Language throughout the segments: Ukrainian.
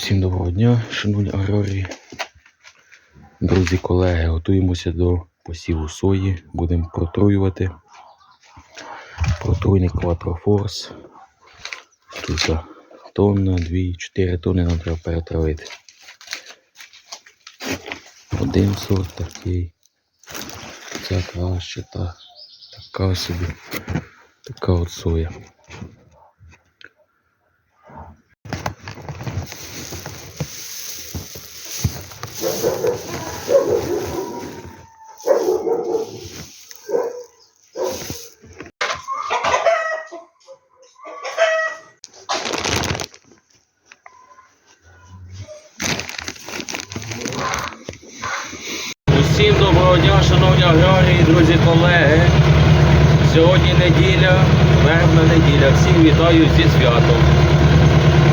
Всім доброго дня, шановні аграрії. Друзі, колеги, готуємося до посіву сої. Будемо протруювати. Протруйник Quattroforce. Тут тонна, 2-4 тонни нам треба перетравити. Один сорт такий. Ця краще, та така собі. Така от соя. Усім доброго дня, шановні аграрії, друзі, колеги. Сьогодні неділя, вербна неділя. Всім вітаю зі святом.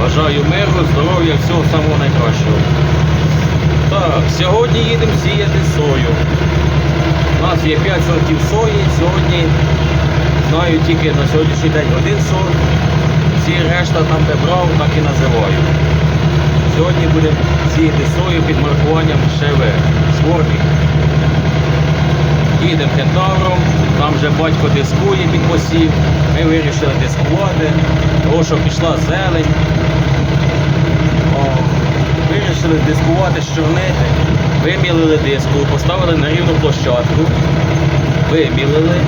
Бажаю миру, здоров'я, всього самого найкращого. Так, сьогодні їдемо сіяти сою. У нас є 5 сортів сої. Сьогодні знаю тільки на сьогоднішній день один сорт. Всі решта там, де брав, так і називаю. Сьогодні будемо сіяти сою під маркуванням ШВ. Їдемо кентавром, там вже батько дискує під посів. Ми вирішили дискувати, тому що пішла зелень. О, вирішили дискувати з чорнити, вимілили диску, поставили на рівну площадку, вимілили,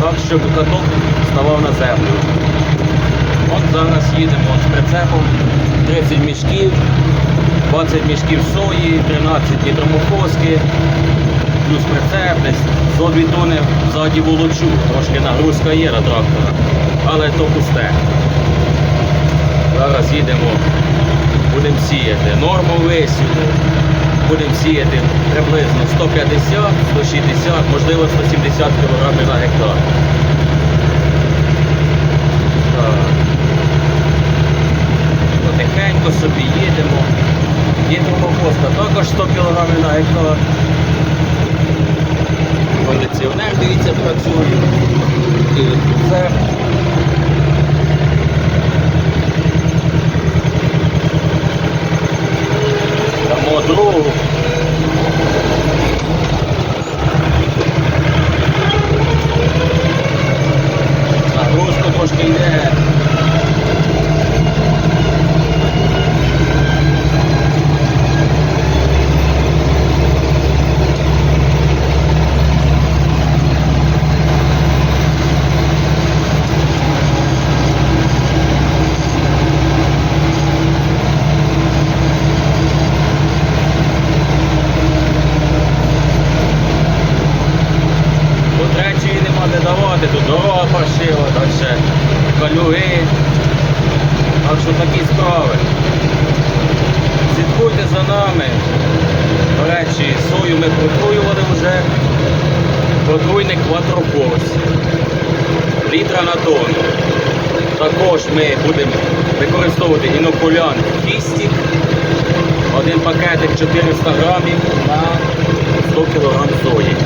так, щоб каток ставав на землю. От зараз їдемо з прицепом 30 мішків, 20 мішків сої, 13 гідромофоски, плюс прицеп, десь 102 тони ззаді волочу, трошки нагрузка є на трактора, але то пусте. Зараз їдемо, будемо сіяти. Норму висіли. Будемо сіяти приблизно 150, 160, можливо 170 кг на гектар. Потихенько собі їдемо. Гідромофоска також 100 кг на гектар. Кондиціонер, дивіться, працює. І це. Дамо другу. Нагрузка трошки йде. До третьої нема де давати, тут дорога паршива, калюги. Так що такі справи. Слідкуйте за нами. До речі, сою ми протруювали вже. Протруйник Quattroforce. Літра на тонну. Також ми будемо використовувати інокулянт кістік. Один пакетик 400 грамів на 100 кг сої.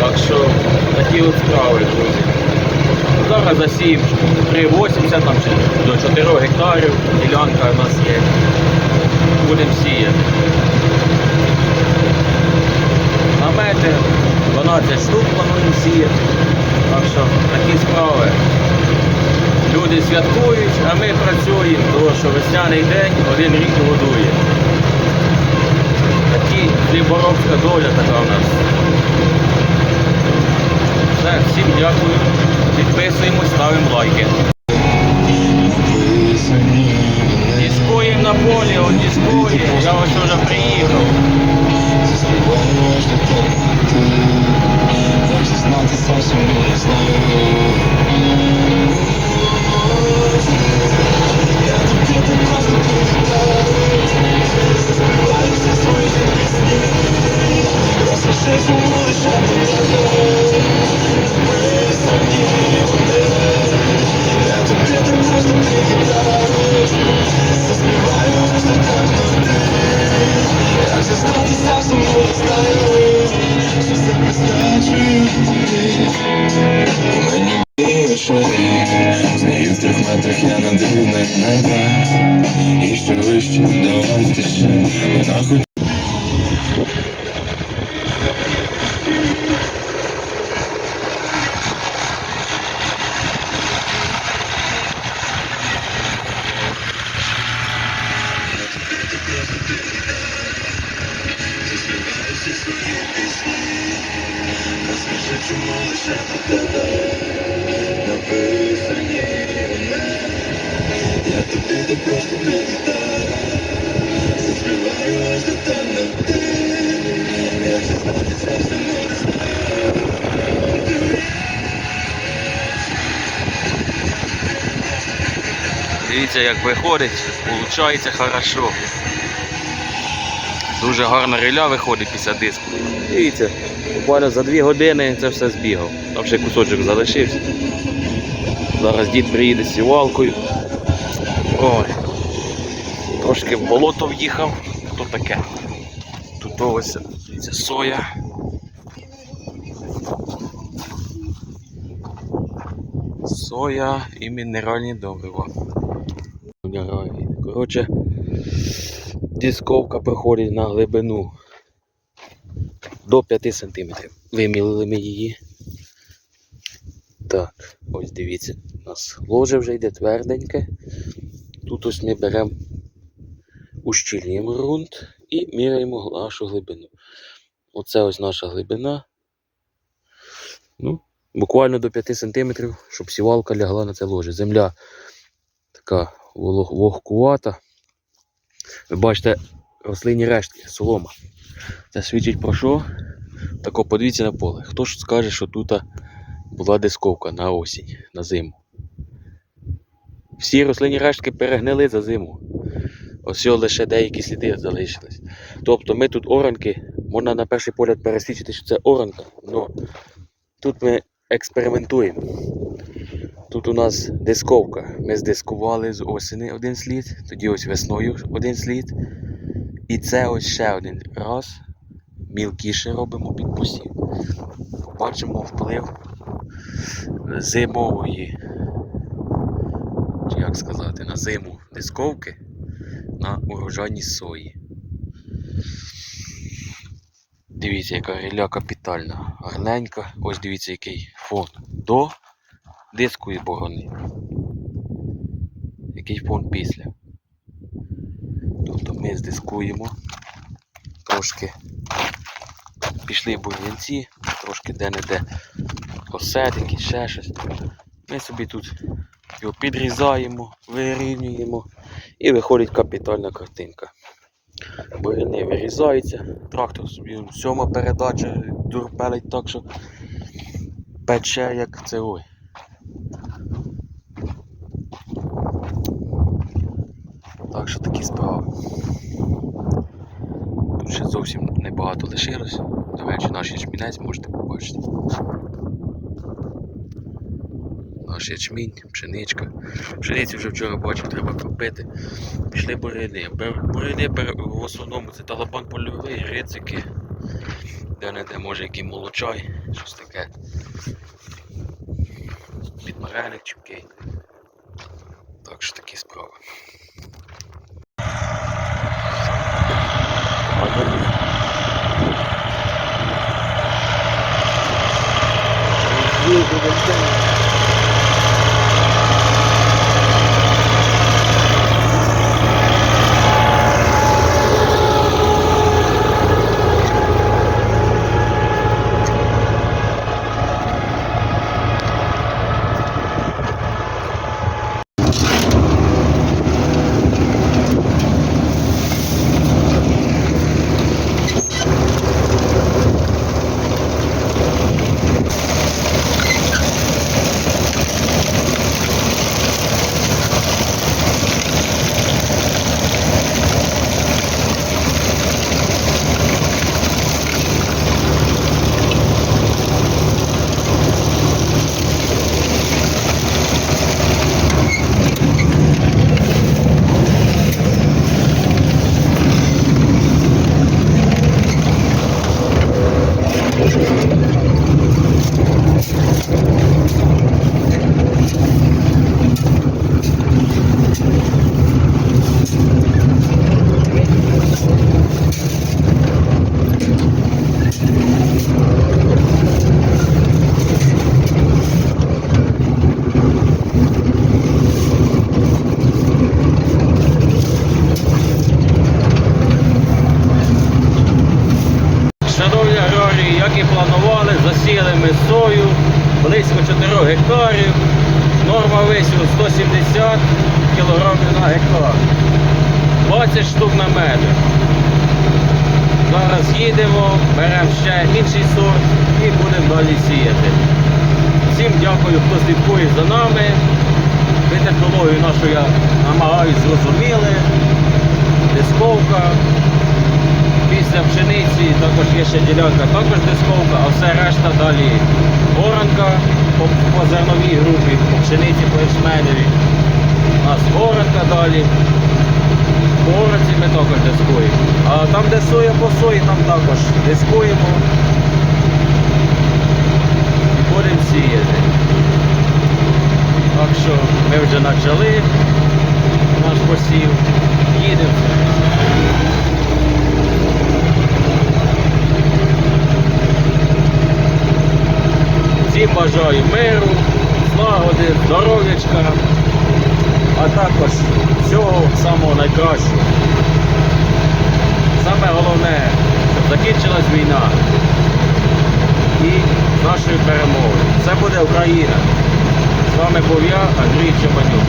Так що такі от справи, друзі. Зараз засіємо 3,80 там чи до 4 гектарів. Ділянка у нас є. Будемо сіяти. Намети 12 штук плануємо сіяти. Так що такі справи. Люди святкують, а ми працюємо, тому що весняний день один рік годує. Такі хліборобська доля така у нас. Все, всім дякую. Підписуємось, ставимо лайки. Дискуємо на полі, от дискує. Я ось вже приїхав. Знаю в трьох Дивіться, як виходить, виходить хорошо. Дуже гарна риля виходить після диску. Дивіться, буквально за 2 години це все збігав. Там ще кусочок залишився. Зараз дід приїде з сівалкою. Ой. Трошки в болото в'їхав. То таке. Тут ось дивіться, соя. Соя і мінеральні добрива. Коротше, дисковка проходить на глибину до 5 см. Вимілили ми її. Так, ось дивіться, у нас ложе вже йде тверденьке. Тут ось ми беремо, ущільнюємо ґрунт і міряємо нашу глибину. Оце ось наша глибина. Ну, буквально до 5 см, щоб сівалка лягла на це ложе. Земля така вогкувата. Ви бачите рослинні рештки, солома. Це свідчить про що? Тако подивіться на поле. Хто ж скаже, що тут була дисковка на осінь, на зиму. Всі рослинні рештки перегнили за зиму. Ось лише деякі сліди залишились. Тобто ми тут оранки, можна на перший погляд пересвідчити, що це оранка, але тут ми експериментуємо. Тут у нас дисковка. Ми здискували з осені один слід, тоді ось весною один слід. І це ось ще один раз. Мілкіше робимо під посів. Бачимо вплив зимової, чи як сказати, на зиму дисковки на урожайність сої. Дивіться, яка риля капітальна, гарненька. Ось дивіться, який фон до дискової борони. Який фон після. Тобто ми здискуємо трошки пішли бур'янці, трошки де-не-де осетики, ще щось. Ми собі тут його підрізаємо, вирівнюємо і виходить капітальна картинка. Буряни вирізаються, трактор собі сьома передача дурпелить так, що пече як це ой. Так що такі справи. Тут ще зовсім небагато лишилось. До речі, наш ячмінець можете побачити наш ячмінь, пшеничка. Пшениці вже вчора бачив, треба купити. Пішли бурини. Бурини в основному це талабан польовий, рицики, де не де може який молочай, щось таке. Підмаральник чіпкий. Так що такі справи. Засіяли сою близько 4 гектарів. Норма висіву 170 кг на гектар. 20 штук на метр. Зараз їдемо, беремо ще інший сорт і будемо далі сіяти. Всім дякую, хто слідкує за нами. Ви технологію нашу я намагаюсь зрозуміли. Дисковка. Після пшениці також є ще ділянка, також дисковка, а все решта далі оранка по, по зерновій групі, по пшениці, по ячменеві. У нас оранка далі. По оранці ми також дискуємо. А там, де соя по сої, там також дискуємо. І будемо сіяти. Так що ми вже почали наш посів. Їдемо. Всім бажаю миру, злагоди, здоров'ячка, а також всього самого найкращого. Саме головне, щоб закінчилась війна і з нашою перемогою. Це буде Україна. З вами був я, Андрій Чебанюк.